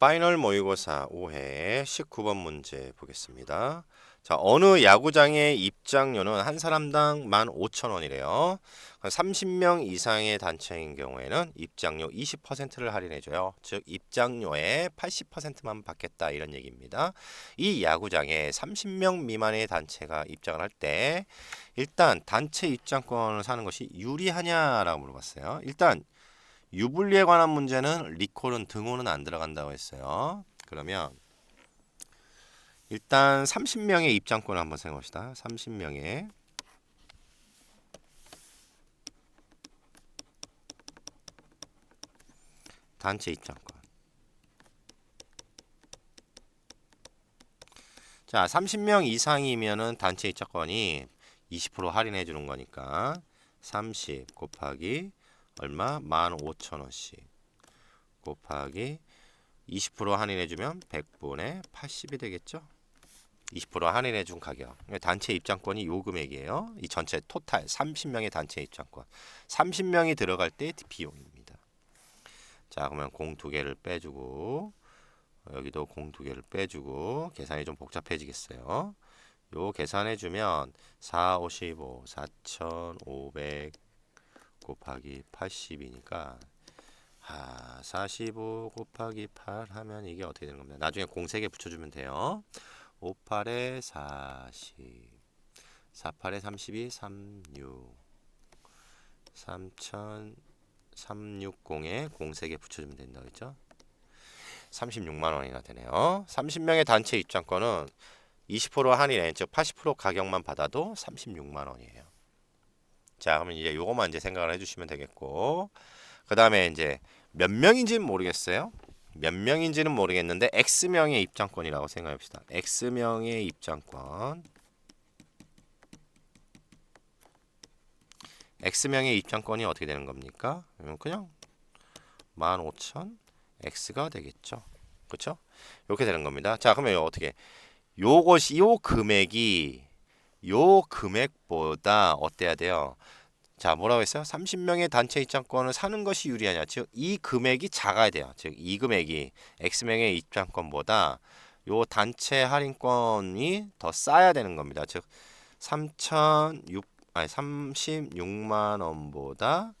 파이널 모의고사 5회 19번 문제 보겠습니다. 자, 어느 야구장의 입장료는 한 사람당 15,000원이래요. 30명 이상의 단체인 경우에는 입장료 20%를 할인해줘요. 즉, 입장료의 80%만 받겠다 이런 얘기입니다. 이 야구장에 30명 미만의 단체가 입장을 할 때 일단 단체 입장권을 사는 것이 유리하냐라고 물어봤어요. 일단 유불리에 관한 문제는 리콜은 등호는 안 들어간다고 했어요. 그러면 일단 30명의 입장권을 한번 생각합시다. 30명의 단체 입장권. 자, 30명 이상이면은 단체 입장권이 20% 할인해 주는 거니까 30 곱하기 얼마? 15,000원씩 곱하기 20% 할인해 주면 100분의 80이 되겠죠? 20% 할인해 준 가격. 단체 입장권이 요 금액이에요. 이 전체 토탈 30명의 단체 입장권. 30명이 들어갈 때 비용입니다. 자, 그러면 공 두 개를 빼주고 여기도 공 두 개를 빼주고 계산이 좀 복잡해지겠어요. 요 계산해 주면 4, 55, 4,500 곱하기 80이니까 아, 45 곱하기 8 하면 이게 어떻게 되는 겁니다. 나중에 공세개 붙여주면 돼요. 58에 40 48에 32 36 3000 360에 공세개 붙여주면 된다 그랬죠? 36만 원이나 되네요. 30명의 단체 입장권은 20% 할인에 즉80% 가격만 받아도 36만 원이에요. 자, 그러면 이제 요거만 이제 생각을 해주시면 되겠고, 그 다음에 이제 몇 명인지는 모르겠어요. 몇 명인지는 모르겠는데 X 명의 입장권이라고 생각합시다. X 명의 입장권. X 명의 입장권이 어떻게 되는 겁니까? 그냥 15,000 X가 되겠죠. 그렇죠? 이렇게 되는 겁니다. 자, 그러면 어떻게 요것이 요 금액이 요 금액보다 어때야 돼요? 자, 뭐라고 했어요? 30명의 단체 입장권을 사는 것이 유리하냐? 즉, 이 금액이 작아야 돼요. 즉, 이 금액이 X명의 입장권보다 요 단체 할인권이 더 싸야 되는 겁니다. 즉, 3,006 아니 36만 원보다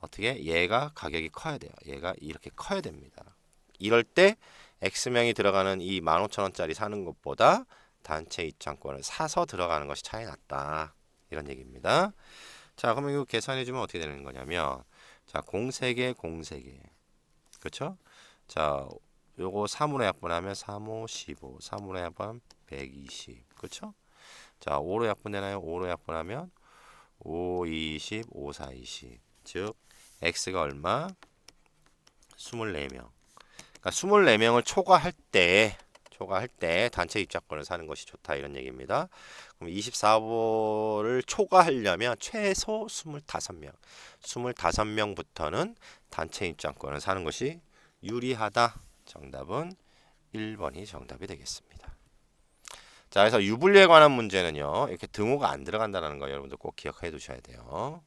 어떻게 얘가 가격이 커야 돼요. 얘가 이렇게 커야 됩니다. 이럴 때 X명이 들어가는 이 15,000원짜리 사는 것보다 단체 입장권을 사서 들어가는 것이 차이 났다. 이런 얘기입니다. 자, 그러면 이거 계산해 주면 어떻게 되는 거냐면 자, 공세개 공세개. 그렇죠? 자, 요거 3으로 약분하면 3, 5, 15. 3으로 약분하면 120. 그렇죠? 자, 5로 약분되나요? 5로 약분하면 5, 20, 5, 4, 20. 즉 x가 얼마? 24명. 그러니까 24명을 초과할 때 초과할 때 단체 입장권을 사는 것이 좋다 이런 얘기입니다. 그럼 24호를 초과하려면 최소 25명, 25명부터는 단체 입장권을 사는 것이 유리하다. 정답은 1번이 정답이 되겠습니다. 자, 그래서 유불리에 관한 문제는요. 이렇게 등호가 안 들어간다는 거 여러분들 꼭 기억해 두셔야 돼요.